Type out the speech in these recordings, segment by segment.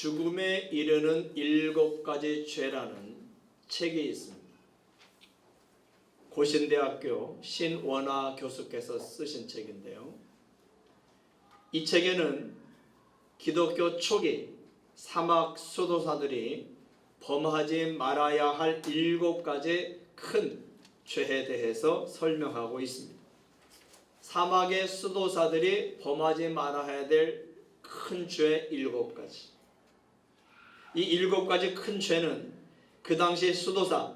죽음에 이르는 일곱 가지 죄라는 책이 있습니다. 고신대학교 신원화 교수께서 쓰신 책인데요. 이 책에는 기독교 초기 사막 수도사들이 범하지 말아야 할 일곱 가지 큰 죄에 대해서 설명하고 있습니다. 사막의 수도사들이 범하지 말아야 될 큰 죄 일곱 가지. 이 일곱 가지 큰 죄는 그 당시 수도사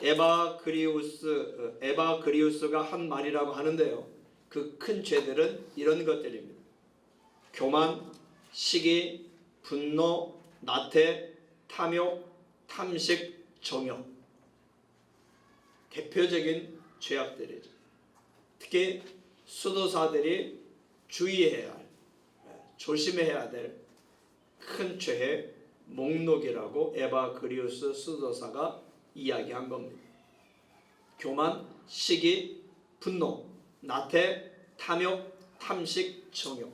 에바 그리우스 어, 에바 그리우스가 한 말이라고 하는데요. 그 큰 죄들은 이런 것들입니다. 교만, 시기, 분노, 나태, 탐욕, 탐식, 정욕. 대표적인 죄악들이죠. 특히 수도사들이 주의해야 할, 조심해야 될 큰 죄의 목록이라고 에바 그리우스 수도사가 이야기한 겁니다. 교만, 시기, 분노, 나태, 탐욕, 탐식, 정욕.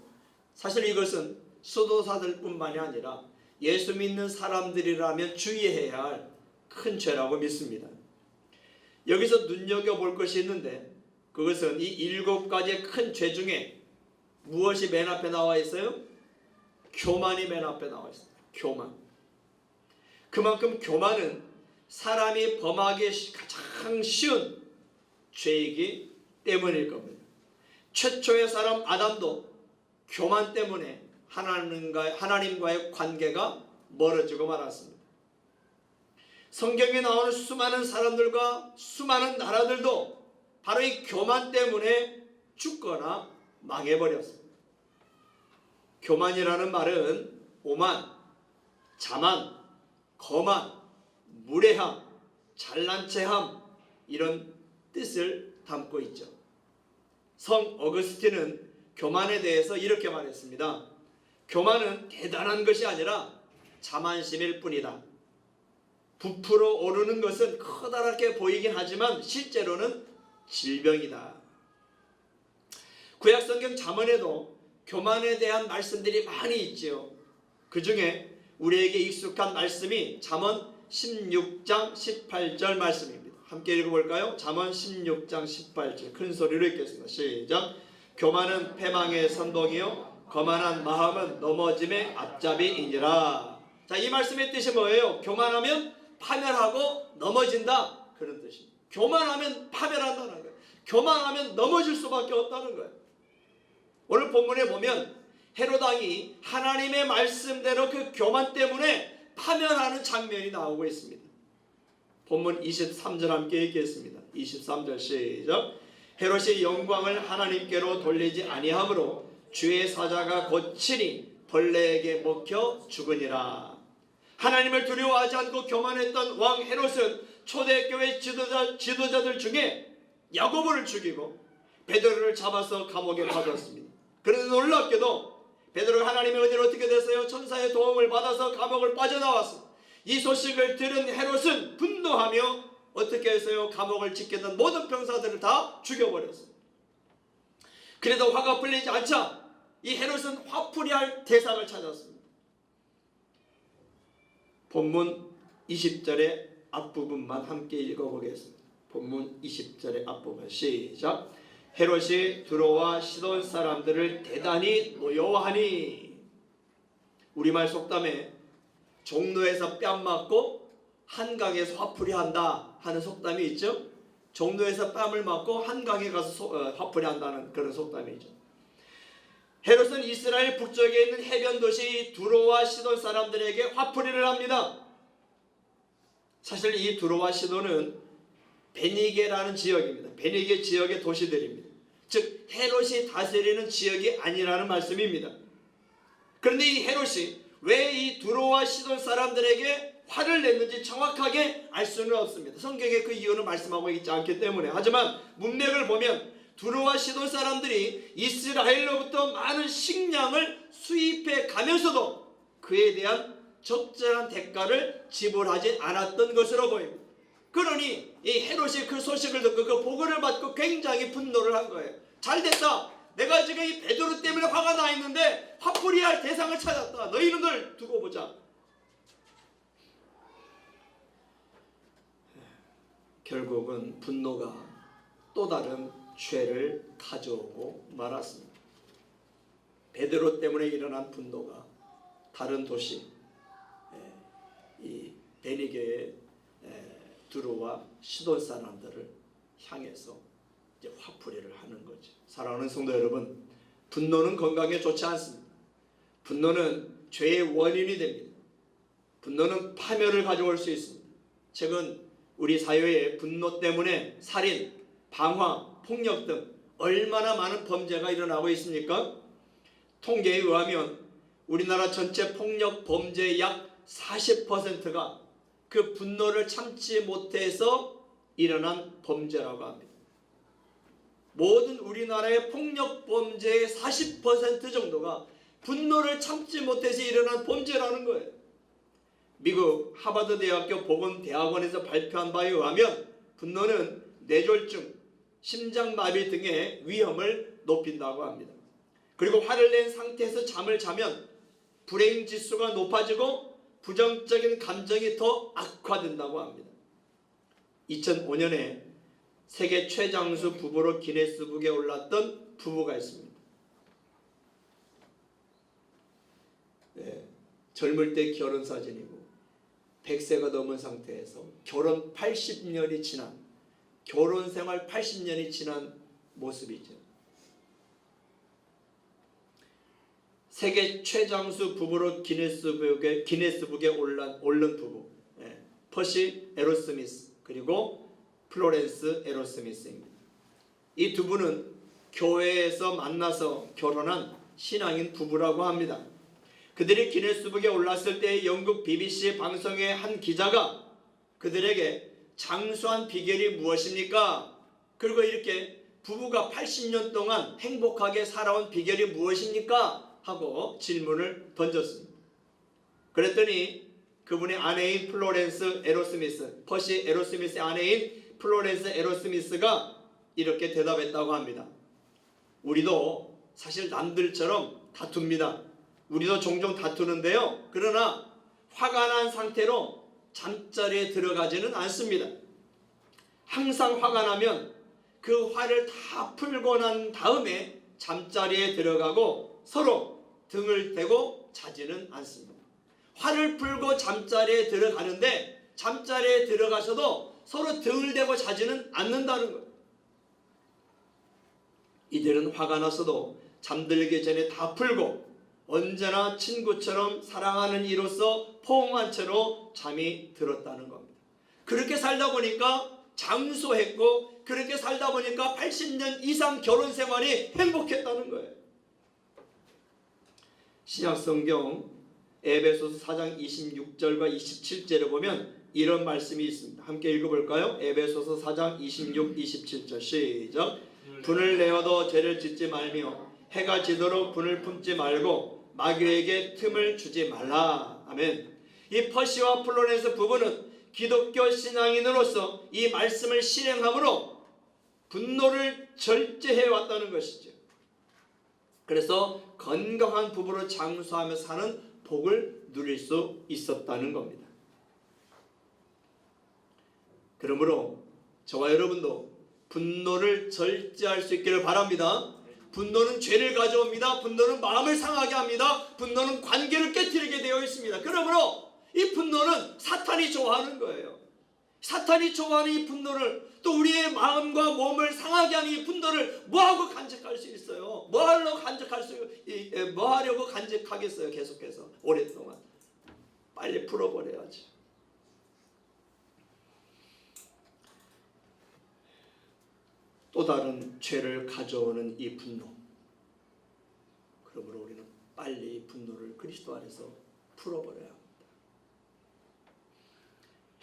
사실 이것은 수도사들뿐만이 아니라 예수 믿는 사람들이라면 주의해야 할 큰 죄라고 믿습니다. 여기서 눈여겨볼 것이 있는데 그것은 이 일곱 가지 큰죄 중에 무엇이 맨 앞에 나와 있어요? 교만이 맨 앞에 나와 있습니다. 교만. 그만큼 교만은 사람이 범하기 가장 쉬운 죄이기 때문일 겁니다. 최초의 사람 아담도 교만 때문에 하나님과, 하나님과의 관계가 멀어지고 말았습니다. 성경에 나오는 수많은 사람들과 수많은 나라들도 바로 이 교만 때문에 죽거나 망해버렸습니다. 교만이라는 말은 오만, 자만, 거만, 무례함, 잘난 체함 이런 뜻을 담고 있죠. 성 어거스틴은 교만에 대해서 이렇게 말했습니다. 교만은 대단한 것이 아니라 자만심일 뿐이다. 부풀어 오르는 것은 커다랗게 보이긴 하지만 실제로는 질병이다. 구약성경 잠언에도 교만에 대한 말씀들이 많이 있지요. 그 중에 우리에게 익숙한 말씀이 잠언 16장 18절 말씀입니다. 함께 읽어볼까요? 잠언 16장 18절 큰 소리로 읽겠습니다. 시작. 교만은 패망의 선봉이요 거만한 마음은 넘어짐의 앞잡이이니라. 자, 이 말씀의 뜻이 뭐예요? 교만하면 파멸하고 넘어진다 그런 뜻입니다. 교만하면 파멸한다는 거예요. 교만하면 넘어질 수밖에 없다는 거예요. 오늘 본문에 보면 헤로당이 하나님의 말씀대로 그 교만 때문에 파멸하는 장면이 나오고 있습니다. 본문 23절 함께 읽겠습니다. 23절 시작. 헤롯이 영광을 하나님께로 돌리지 아니하므로 주의 사자가 고치니 벌레에게 먹혀 죽으니라. 하나님을 두려워하지 않고 교만했던 왕 헤롯은 초대교회 지도자, 지도자들 중에 야고보를 죽이고 베드로를 잡아서 감옥에 가뒀습니다. 그런데 놀랍게도 베드로가 하나님의 은혜로 어떻게 됐어요? 천사의 도움을 받아서 감옥을 빠져나왔습니다. 이 소식을 들은 헤롯은 분노하며 어떻게 했어요? 감옥을 지키던 모든 병사들을 다 죽여버렸습니다. 그래도 화가 풀리지 않자 이 헤롯은 화풀이할 대상을 찾았습니다. 본문 20절의 앞부분만 함께 읽어보겠습니다. 본문 20절의 앞부분 시작. 헤롯이 두로와 시돈 사람들을 대단히 노여워하니 우리말 속담에 종로에서 뺨 맞고 한강에서 화풀이 한다 하는 속담이 있죠. 종로에서 뺨을 맞고 한강에 가서 소, 어, 화풀이 한다는 그런 속담이죠. 헤롯은 이스라엘 북쪽에 있는 해변 도시 두로와 시돈 사람들에게 화풀이를 합니다. 사실 이 두로와 시돈은 베니게라는 지역입니다. 베니게 지역의 도시들입니다. 즉 헤롯이 다스리는 지역이 아니라는 말씀입니다. 그런데 이 헤롯이 왜 이 두로와 시돈 사람들에게 화를 냈는지 정확하게 알 수는 없습니다. 성경에 그 이유는 말씀하고 있지 않기 때문에 하지만 문맥을 보면 두로와 시돈 사람들이 이스라엘로부터 많은 식량을 수입해 가면서도 그에 대한 적절한 대가를 지불하지 않았던 것으로 보입니다. 그러니 이 헤롯이 그 소식을 듣고 그 보고를 받고 굉장히 분노를 한 거예요. 잘 됐다. 내가 지금 이 베드로 때문에 화가 나 있는데 화풀이할 대상을 찾았다. 너희는 널 두고 보자. 결국은 분노가 또 다른 죄를 가져오고 말았습니다. 베드로 때문에 일어난 분노가 다른 도시 에, 이 베니게의 에, 두루와 시돈 사람들을 향해서 이제 화풀이를 하는 거죠. 사랑하는 성도 여러분, 분노는 건강에 좋지 않습니다. 분노는 죄의 원인이 됩니다. 분노는 파멸을 가져올 수 있습니다. 최근 우리 사회에 분노 때문에 살인, 방화, 폭력 등 얼마나 많은 범죄가 일어나고 있습니까? 통계에 의하면 우리나라 전체 폭력 범죄의 약 40%가 그 분노를 참지 못해서 일어난 범죄라고 합니다. 모든 우리나라의 폭력 범죄의 40% 정도가 분노를 참지 못해서 일어난 범죄라는 거예요. 미국 하버드 대학교 보건 대학원에서 발표한 바에 의하면 분노는 뇌졸중, 심장마비 등의 위험을 높인다고 합니다. 그리고 화를 낸 상태에서 잠을 자면 불행 지수가 높아지고 부정적인 감정이 더 악화된다고 합니다. 2005년에 세계 최장수 부부로 기네스북에 올랐던 부부가 있습니다. 네, 젊을 때 결혼 사진이고 100세가 넘은 상태에서 결혼 80년이 지난 결혼 생활 80년이 지난 모습이죠. 세계 최장수 부부로 기네스북에 기네스북에 올란 올른 부부 예, 퍼시 에로스미스 그리고 플로렌스 에로스미스입니다. 이 두 분은 교회에서 만나서 결혼한 신앙인 부부라고 합니다. 그들이 기네스북에 올랐을 때 영국 BBC 방송의 한 기자가 그들에게 장수한 비결이 무엇입니까? 그리고 이렇게 부부가 80년 동안 행복하게 살아온 비결이 무엇입니까? 하고 질문을 던졌습니다. 그랬더니 그분의 아내인 플로렌스 에로스미스, 퍼시 에로스미스의 아내인 플로렌스 에로스미스가 이렇게 대답했다고 합니다. 우리도 사실 남들처럼 다툽니다. 우리도 종종 다투는데요. 그러나 화가 난 상태로 잠자리에 들어가지는 않습니다. 항상 화가 나면 그 화를 다 풀고 난 다음에 잠자리에 들어가고 서로 등을 대고 자지는 않습니다. 화를 풀고 잠자리에 들어가는데 잠자리에 들어가서도 서로 등을 대고 자지는 않는다는 거예요. 이들은 화가 나서도 잠들기 전에 다 풀고 언제나 친구처럼 사랑하는 이로서 포옹한 채로 잠이 들었다는 겁니다. 그렇게 살다 보니까 장수했고 그렇게 살다 보니까 80년 이상 결혼 생활이 행복했다는 거예요. 신약 성경 에베소서 4장 26절과 27절에 보면 이런 말씀이 있습니다. 함께 읽어볼까요? 에베소서 4장 26, 27절 시작. 분을 내어도 죄를 짓지 말며 해가 지도록 분을 품지 말고 마귀에게 틈을 주지 말라. 아멘. 이 퍼시와 플로렌스 부부는 기독교 신앙인으로서 이 말씀을 실행함으로 분노를 절제해 왔다는 것이죠. 그래서 건강한 부부로 장수하며 사는 복을 누릴 수 있었다는 겁니다. 그러므로 저와 여러분도 분노를 절제할 수 있기를 바랍니다. 분노는 죄를 가져옵니다. 분노는 마음을 상하게 합니다. 분노는 관계를 깨뜨리게 되어 있습니다. 그러므로 이 분노는 사탄이 좋아하는 거예요. 사탄이 좋아하는 이 분노를 또 우리의 마음과 몸을 상하게 하는 이 분노를 뭐하고 간직할 수 있어요? 뭐하려고 간직할 수, 뭐하려고 간직하겠어요? 계속해서 오랫동안 빨리 풀어버려야지. 또 다른 죄를 가져오는 이 분노. 그러므로 우리는 빨리 이 분노를 그리스도 안에서 풀어버려야 합니다.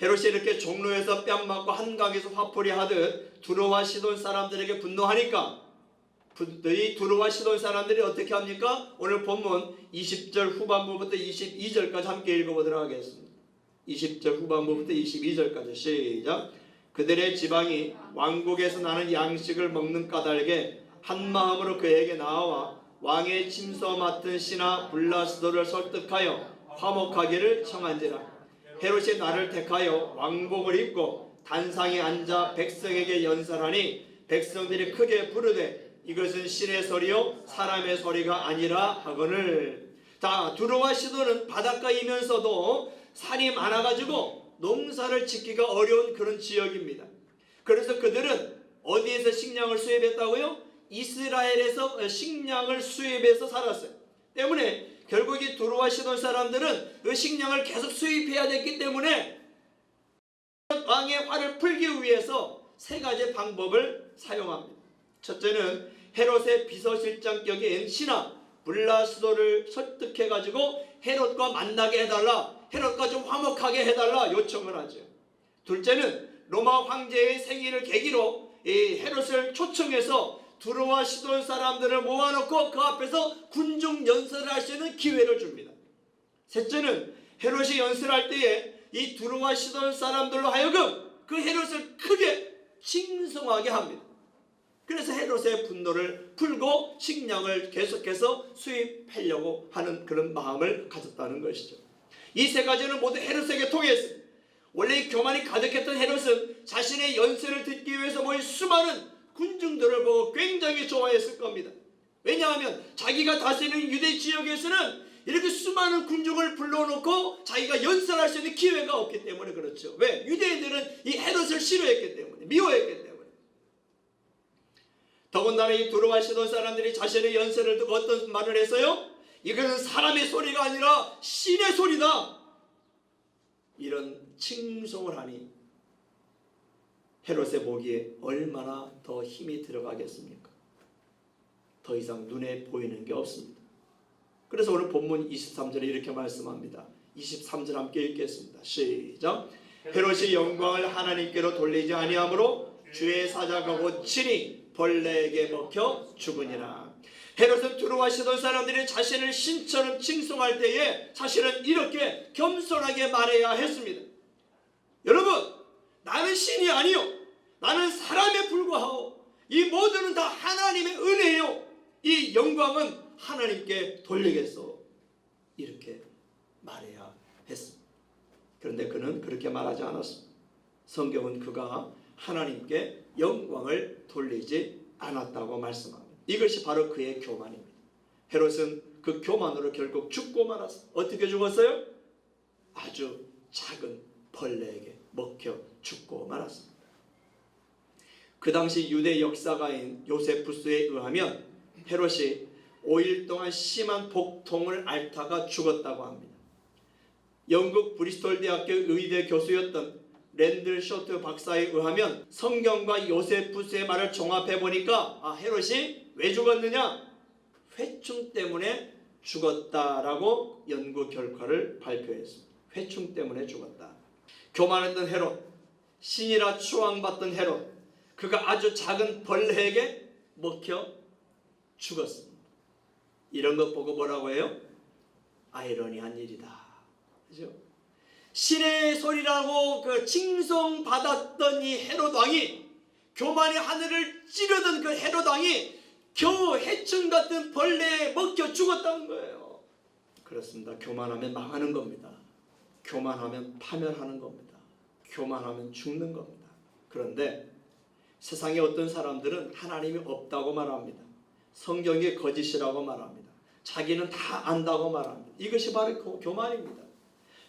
헤롯이 이렇게 종로에서 뺨 맞고 한강에서 화풀이 하듯 두로와 시돈 사람들에게 분노하니까 부- 이 두로와 시돈 사람들이 어떻게 합니까? 오늘 본문 20절 후반부부터 22절까지 함께 읽어보도록 하겠습니다. 20절 후반부부터 22절까지 시작. 그들의 지방이 왕국에서 나는 양식을 먹는 까닭에 한 마음으로 그에게 나와 왕의 침소 맡은 신하 블라스도를 설득하여 화목하기를 청한지라 헤롯이 나를 택하여 왕복을 입고 단상에 앉아 백성에게 연설하니 백성들이 크게 부르되 이것은 신의 소리요 사람의 소리가 아니라 하거늘 자 두로와 시도는 바닷가이면서도 산이 많아가지고 농사를 짓기가 어려운 그런 지역입니다. 그래서 그들은 어디에서 식량을 수입했다고요? 이스라엘에서 식량을 수입해서 살았어요. 때문에 결국 이 두로와 시돈 사람들은 그 식량을 계속 수입해야 됐기 때문에 왕의 화를 풀기 위해서 세 가지 방법을 사용합니다. 첫째는 헤롯의 비서실장격인 신하 블라스도를 설득해 가지고 헤롯과 만나게 해달라, 헤롯과 좀 화목하게 해달라 요청을 하죠. 둘째는 로마 황제의 생일을 계기로 이 헤롯을 초청해서 두로와 시돈 사람들을 모아놓고 그 앞에서 군중 연설을 할 수 있는 기회를 줍니다. 셋째는 헤롯이 연설할 때에 이 두로와 시돈 사람들로 하여금 그 헤롯을 크게 칭송하게 합니다. 그래서 헤롯의 분노를 풀고 식량을 계속해서 수입하려고 하는 그런 마음을 가졌다는 것이죠. 이 세 가지는 모두 헤롯에게 통했습니다. 원래 이 교만이 가득했던 헤롯은 자신의 연설을 듣기 위해서 모인 수많은 군중들을 보고 굉장히 좋아했을 겁니다. 왜냐하면 자기가 다스리는 유대 지역에서는 이렇게 수많은 군중을 불러놓고 자기가 연설할 수 있는 기회가 없기 때문에 그렇죠. 왜? 유대인들은 이 헤롯을 싫어했기 때문에, 미워했기 때문에. 더군다나 이 시돈 사람들이 자신의 연설을 듣고 어떤 말을 했어요? 이것은 사람의 소리가 아니라 신의 소리다. 이런 칭송을 하니 헤롯의 보기에 얼마나 더 힘이 들어가겠습니까? 더 이상 눈에 보이는 게 없습니다. 그래서 오늘 본문 23절에 이렇게 말씀합니다. 23절 함께 읽겠습니다. 시작. 헤롯이 영광을 하나님께로 돌리지 아니하므로 주의 사자가 곧 친히 벌레에게 먹혀 죽으니라. 헤롯은 두루와시던 사람들이 자신을 신처럼 칭송할 때에 사실은 이렇게 겸손하게 말해야 했습니다. 여러분, 나는 신이 아니요. 나는 사람에 불과하오. 이 모두는 다 하나님의 은혜요. 이 영광은 하나님께 돌리겠소. 이렇게 말해야 했습니다. 그런데 그는 그렇게 말하지 않았습니다. 성경은 그가 하나님께 영광을 돌리지 않았다고 말씀합니다. 이것이 바로 그의 교만입니다. 헤롯은 그 교만으로 결국 죽고 말았습니다. 어떻게 죽었어요? 아주 작은 벌레에게 먹혀 죽고 말았습니다. 그 당시 유대 역사가인 요세푸스에 의하면 헤롯이 5일 동안 심한 복통을 앓다가 죽었다고 합니다. 영국 브리스톨 대학교 의대 교수였던 랜들 쇼트 박사에 의하면 성경과 요세푸스의 말을 종합해 보니까 아, 헤롯이 왜 죽었느냐? 회충 때문에 죽었다라고 연구 결과를 발표했습니다. 회충 때문에 죽었다. 교만했던 헤롯, 신이라 추앙받던 헤롯, 그가 아주 작은 벌레에게 먹혀 죽었습니다. 이런 것 보고 뭐라고 해요? 아이러니한 일이다. 그죠? 신의 소리라고 그 칭송 받았던 이 헤롯 왕이 교만의 하늘을 찌르던 그 헤롯 왕이 겨우 해충 같은 벌레에 먹혀 죽었다는 거예요. 그렇습니다. 교만하면 망하는 겁니다. 교만하면 파멸하는 겁니다. 교만하면 죽는 겁니다. 그런데 세상에 어떤 사람들은 하나님이 없다고 말합니다. 성경이 거짓이라고 말합니다. 자기는 다 안다고 말합니다. 이것이 바로 교만입니다.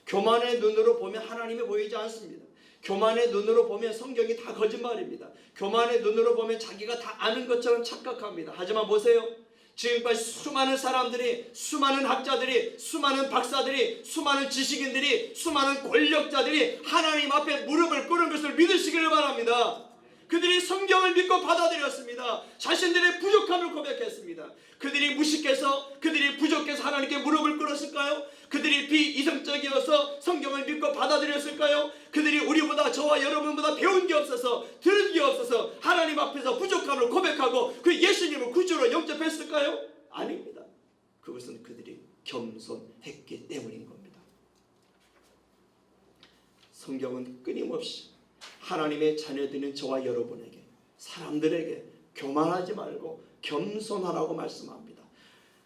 교만의 눈으로 보면 하나님이 보이지 않습니다. 교만의 눈으로 보면 성경이 다 거짓말입니다. 교만의 눈으로 보면 자기가 다 아는 것처럼 착각합니다. 하지만 보세요. 지금까지 수많은 사람들이, 수많은 학자들이, 수많은 박사들이, 수많은 지식인들이, 수많은 권력자들이 하나님 앞에 무릎을 꿇은 것을 믿으시기를 바랍니다. 그들이 성경을 믿고 받아들였습니다. 자신들의 부족함을 고백했습니다. 그들이 무식해서 그들이 부족해서 하나님께 무릎을 꿇었을까요? 그들이 비이성적이어서 성경을 믿고 받아들였을까요? 그들이 우리보다 저와 여러분보다 배운 게 없어서 하나님 앞에서 부족함을 고백하고 그 예수님을 구주로 영접했을까요? 아닙니다. 그것은 그들이 겸손했기 때문인 겁니다. 성경은 끊임없이 하나님의 자녀들인 저와 여러분에게 사람들에게 교만하지 말고 겸손하라고 말씀합니다.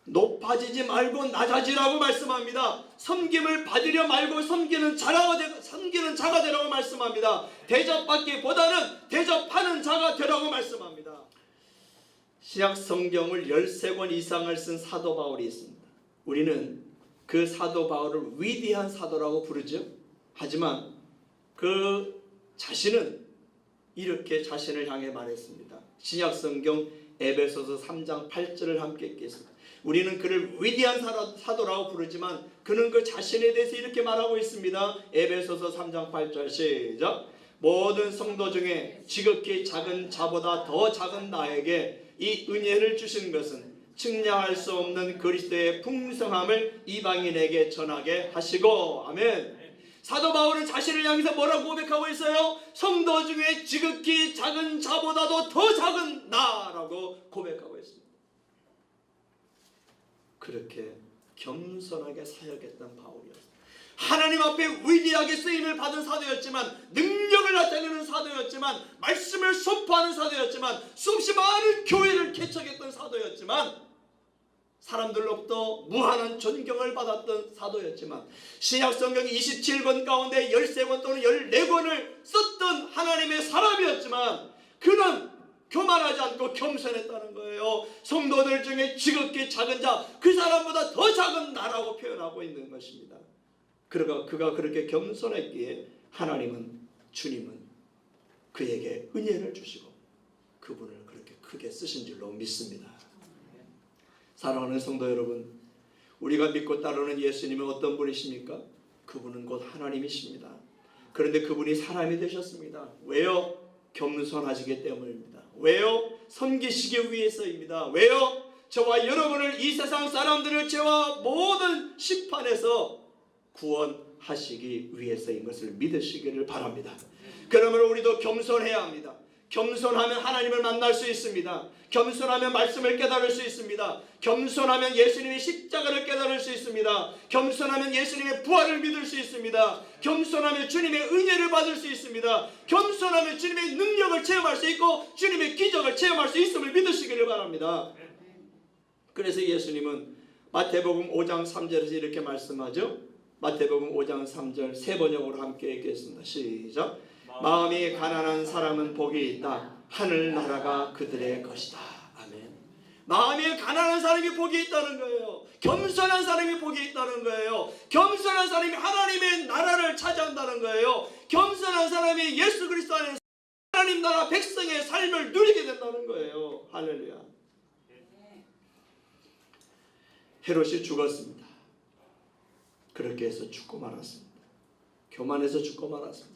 높아지지 말고 낮아지라고 말씀합니다. 섬김을 받으려 말고 섬기는 자가 되, 섬기는 자가 되라고 말씀합니다. 대접받기보다는 대접하는 자가 되라고 말씀합니다. 신약 성경을 13권 이상을 쓴 사도 바울이 있습니다. 우리는 그 사도 바울을 위대한 사도라고 부르죠. 하지만 그 자신은 이렇게 자신을 향해 말했습니다. 신약 성경 에베소서 3장 8절을 함께 읽겠습니다. 우리는 그를 위대한 사도라고 부르지만 그는 그 자신에 대해서 이렇게 말하고 있습니다. 에베소서 3장 8절 시작. 모든 성도 중에 지극히 작은 자보다 더 작은 나에게 이 은혜를 주신 것은 측량할 수 없는 그리스도의 풍성함을 이방인에게 전하게 하시고 아멘. 사도 바울은 자신을 향해서 뭐라고 고백하고 있어요? 성도 중에 지극히 작은 자보다도 더 작은 나라고 고백하고 있습니다. 그렇게 겸손하게 사역했던 바울이었습니다. 하나님 앞에 위대하게 쓰임을 받은 사도였지만 능력을 나타내는 사도였지만 말씀을 선포하는 사도였지만 수없이 많은 교회를 개척했던 사도였지만 사람들로부터 무한한 존경을 받았던 사도였지만 신약 성경 27권 가운데 13권 또는 14권을 썼던 하나님의 사람이었지만 그는 교만하지 않고 겸손했다는 거예요. 성도들 중에 지극히 작은 자, 그 사람보다 더 작은 나라고 표현하고 있는 것입니다. 그러가 그가 그렇게 겸손했기에 하나님은 주님은 그에게 은혜를 주시고 그분을 그렇게 크게 쓰신 줄로 믿습니다. 사랑하는 성도 여러분, 우리가 믿고 따르는 예수님은 어떤 분이십니까? 그분은 곧 하나님이십니다. 그런데 그분이 사람이 되셨습니다. 왜요? 겸손하시기 때문입니다. 왜요? 섬기시기 위해서입니다. 왜요? 저와 여러분을 이 세상 사람들을 죄와 모든 심판에서 구원하시기 위해서인 것을 믿으시기를 바랍니다. 그러므로 우리도 겸손해야 합니다. 겸손하면 하나님을 만날 수 있습니다. 겸손하면 말씀을 깨달을 수 있습니다. 겸손하면 예수님의 십자가를 깨달을 수 있습니다. 겸손하면 예수님의 부활을 믿을 수 있습니다. 겸손하면 주님의 은혜를 받을 수 있습니다. 겸손하면 주님의 능력을 체험할 수 있고 주님의 기적을 체험할 수 있음을 믿으시기를 바랍니다. 그래서 예수님은 마태복음 5장 3절에서 이렇게 말씀하죠. 마태복음 5장 3절 세 번역으로 함께 읽겠습니다. 시작. 마음이 가난한 사람은 복이 있다. 하늘 나라가 그들의 것이다. 아멘. 마음이 가난한 사람이 복이 있다는 거예요. 겸손한 사람이 복이 있다는 거예요. 겸손한 사람이 하나님의 나라를 차지한다는 거예요. 겸손한 사람이 예수 그리스도 안에서 하나님 나라 백성의 삶을 누리게 된다는 거예요. 할렐루야. 헤롯이 죽었습니다. 그렇게 해서 죽고 말았습니다. 교만해서 죽고 말았습니다.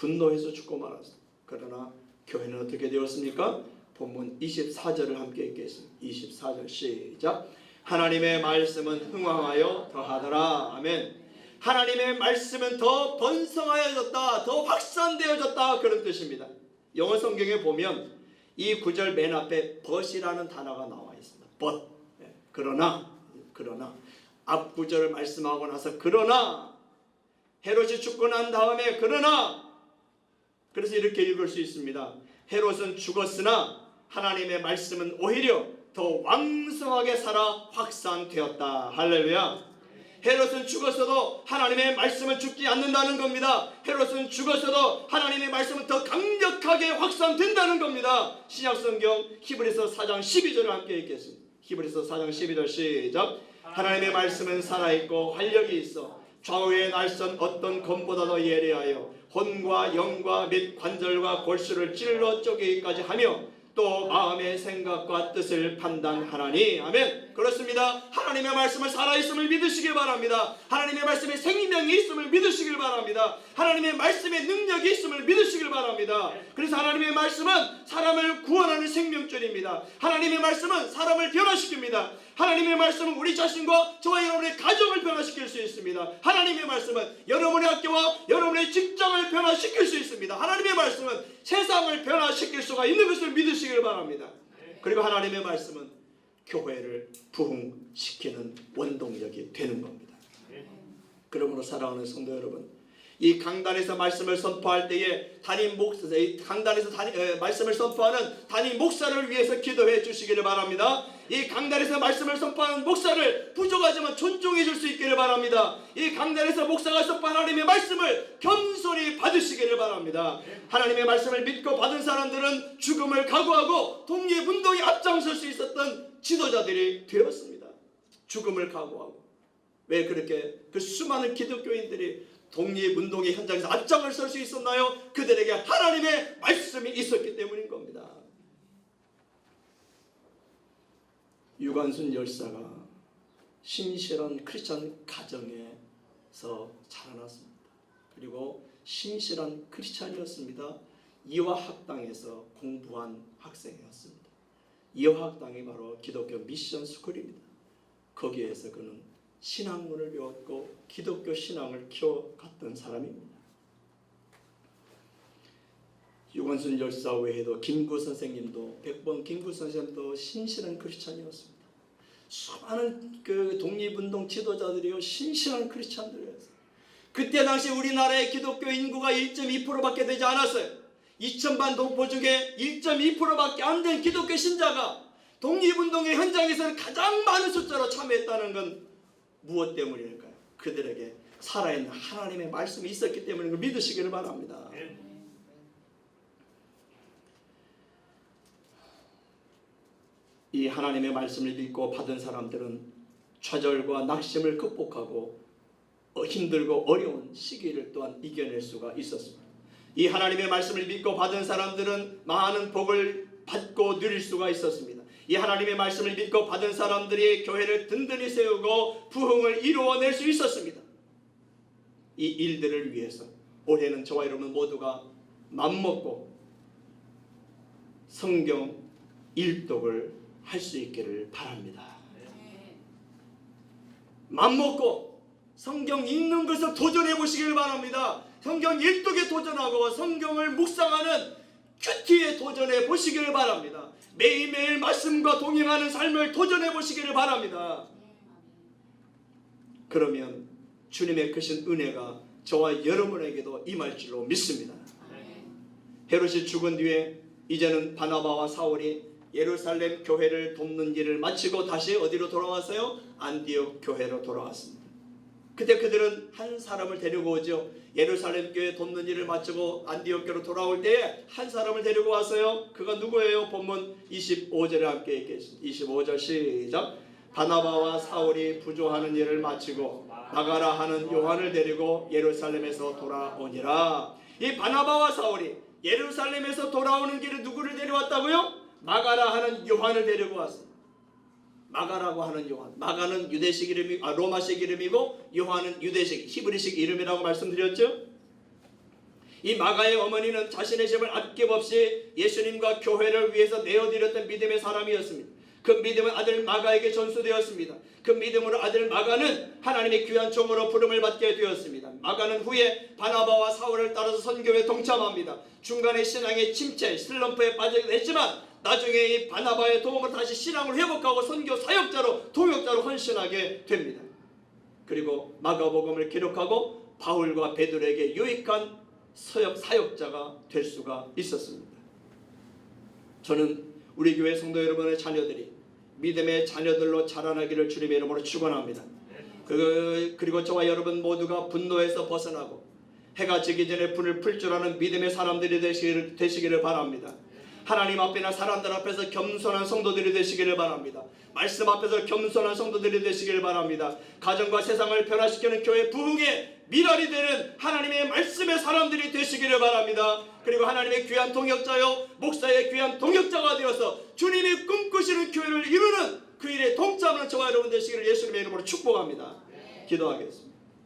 분노해서 죽고 말았습니다. 그러나 교회는 어떻게 되었습니까? 본문 24절을 함께 읽겠습니다. 24절 시작. 하나님의 말씀은 흥왕하여 더하더라. 아멘. 하나님의 말씀은 더 번성하여졌다. 더 확산되어졌다. 그런 뜻입니다. 영어 성경에 보면 이 구절 맨 앞에 벗이라는 단어가 나와 있습니다. 벗. 예, 그러나 그러나 앞 구절을 말씀하고 나서 그러나 헤롯이 죽고 난 다음에 그러나 그래서 이렇게 읽을 수 있습니다. 헤롯은 죽었으나 하나님의 말씀은 오히려 더 왕성하게 살아 확산되었다. 할렐루야. 헤롯은 죽었어도 하나님의 말씀은 죽지 않는다는 겁니다. 헤롯은 죽었어도 하나님의 말씀은 더 강력하게 확산된다는 겁니다. 신약성경 히브리서 4장 12절을 함께 읽겠습니다. 히브리서 4장 12절 시작. 하나님의 말씀은 살아있고 활력이 있어 좌우의 날선 어떤 검보다도 예리하여 혼과 영과 및 관절과 골수를 찔러 쪼개기까지 하며 또 마음의 생각과 뜻을 판단하나니 아멘 그렇습니다. 하나님의 말씀을 살아있음을 믿으시길 바랍니다. 하나님의 말씀에 생명이 있음을 믿으시길 바랍니다. 하나님의 말씀에 능력이 있음을 믿으시길 바랍니다. 그래서 하나님의 말씀은 사람을 구원하는 생명줄입니다. 하나님의 말씀은 사람을 변화시킵니다. 하나님의 말씀은 우리 자신과 저와 여러분의 가정을 변화시킬 수 있습니다. 하나님의 말씀은 여러분의 학교와 여러분의 직장을 변화시킬 수 있습니다. 하나님의 말씀은 세상을 변화시킬 수가 있는 것을 믿으시길 바랍니다. 그리고 하나님의 말씀은 교회를 부흥시키는 원동력이 되는 겁니다. 그러므로 사랑하는 성도 여러분, 이 강단에서 말씀을 선포할 때에 담임 목사, 이 강단에서 담임, 에, 말씀을 선포하는 담임 목사를 위해서 기도해 주시기를 바랍니다. 이 강단에서 말씀을 선포하는 목사를 부족하지만 존중해 줄 수 있기를 바랍니다. 이 강단에서 목사가 선포한 하나님의 말씀을 겸손히 받으시기를 바랍니다. 하나님의 말씀을 믿고 받은 사람들은 죽음을 각오하고 독립운동에 앞장설 수 있었던 지도자들이 되었습니다. 죽음을 각오하고 왜 그렇게 그 수많은 기독교인들이 독립운동의 현장에서 앞장을 설 수 있었나요? 그들에게 하나님의 말씀이 있었기 때문인 겁니다. 유관순 열사가 신실한 크리스찬 가정에서 자라났습니다. 그리고 신실한 크리스찬이었습니다. 이화 학당에서 공부한 학생이었습니다. 이화학당이 바로 기독교 미션 스쿨입니다. 거기에서 그는 신학문을 배웠고 기독교 신앙을 키워갔던 사람입니다. 유관순 열사 외에도 김구 선생님도 백번 김구 선생님도 신실한 크리스찬이었습니다. 수많은 그 독립운동 지도자들이요 신실한 크리스찬들이었어요. 그때 당시 우리나라의 기독교 인구가 1.2%밖에 되지 않았어요. 2천만 동포 중에 1.2%밖에 안 된 기독교 신자가 독립운동의 현장에서는 가장 많은 숫자로 참여했다는 건 무엇 때문일까요? 그들에게 살아있는 하나님의 말씀이 있었기 때문인 걸 믿으시기를 바랍니다. 이 하나님의 말씀을 믿고 받은 사람들은 좌절과 낙심을 극복하고 어, 힘들고 어려운 시기를 또한 이겨낼 수가 있었습니다. 이 하나님의 말씀을 믿고 받은 사람들은 많은 복을 받고 누릴 수가 있었습니다. 이 하나님의 말씀을 믿고 받은 사람들이 교회를 든든히 세우고 부흥을 이루어낼 수 있었습니다. 이 일들을 위해서 올해는 저와 여러분 모두가 맘먹고 성경 일독을 할 수 있기를 바랍니다. 맘먹고 성경 읽는 것을 도전해 보시길 바랍니다. 성경 일독에 도전하고 성경을 묵상하는 큐티에 도전해 보시기를 바랍니다. 매일매일 말씀과 동행하는 삶을 도전해 보시기를 바랍니다. 그러면 주님의 크신 은혜가 저와 여러분에게도 임할 줄로 믿습니다. 헤롯이 죽은 뒤에 이제는 바나바와 사울이 예루살렘 교회를 돕는 일을 마치고 다시 어디로 돌아왔어요? 안디옥 교회로 돌아왔습니다. 그때 그들은 한 사람을 데리고 오죠. 예루살렘 교회 돕는 일을 마치고 안디옥 교로 돌아올 때에 한 사람을 데리고 왔어요. 그가 누구예요? 본문 25절에 함께 읽겠습니다. 25절 시작. 바나바와 사울이 부조하는 일을 마치고 나가라 하는 요한을 데리고 예루살렘에서 돌아오니라. 이 바나바와 사울이 예루살렘에서 돌아오는 길에 누구를 데려왔다고요? 마가라 하는 요한을 데리고 왔습니다. 마가라고 하는 요한. 마가는 유대식 이름이 아 로마식 이름이고 요한은 유대식 히브리식 이름이라고 말씀드렸죠. 이 마가의 어머니는 자신의 집을 아낌없이 예수님과 교회를 위해서 내어드렸던 믿음의 사람이었습니다. 그 믿음은 아들 마가에게 전수되었습니다. 그 믿음으로 아들 마가는 하나님의 귀한 종으로 부름을 받게 되었습니다. 마가는 후에 바나바와 사울을 따라서 선교에 동참합니다. 중간에 신앙의 침체, 슬럼프에 빠지게 됐지만 나중에 이 바나바의 도움으로 다시 신앙을 회복하고 선교 사역자로 동역자로 헌신하게 됩니다. 그리고 마가복음을 기록하고 바울과 베드로에게 유익한 서역 사역자가 될 수가 있었습니다. 저는 우리 교회 성도 여러분의 자녀들이 믿음의 자녀들로 자라나기를 주님의 이름으로 축원합니다. 그, 그리고 저와 여러분 모두가 분노에서 벗어나고 해가 지기 전에 불을 풀 줄 아는 믿음의 사람들이 되시기를, 되시기를 바랍니다. 하나님 앞이나 사람들 앞에서 겸손한 성도들이 되시기를 바랍니다. 말씀 앞에서 겸손한 성도들이 되시기를 바랍니다. 가정과 세상을 변화시키는 교회 부흥의 미랄이 되는 하나님의 말씀의 사람들이 되시기를 바랍니다. 그리고 하나님의 귀한 동역자요 목사의 귀한 동역자가 되어서 주님이 꿈꾸시는 교회를 이루는 그 일에 동참하는 저와 여러분 되시기를 예수님의 이름으로 축복합니다. 기도하겠습니다.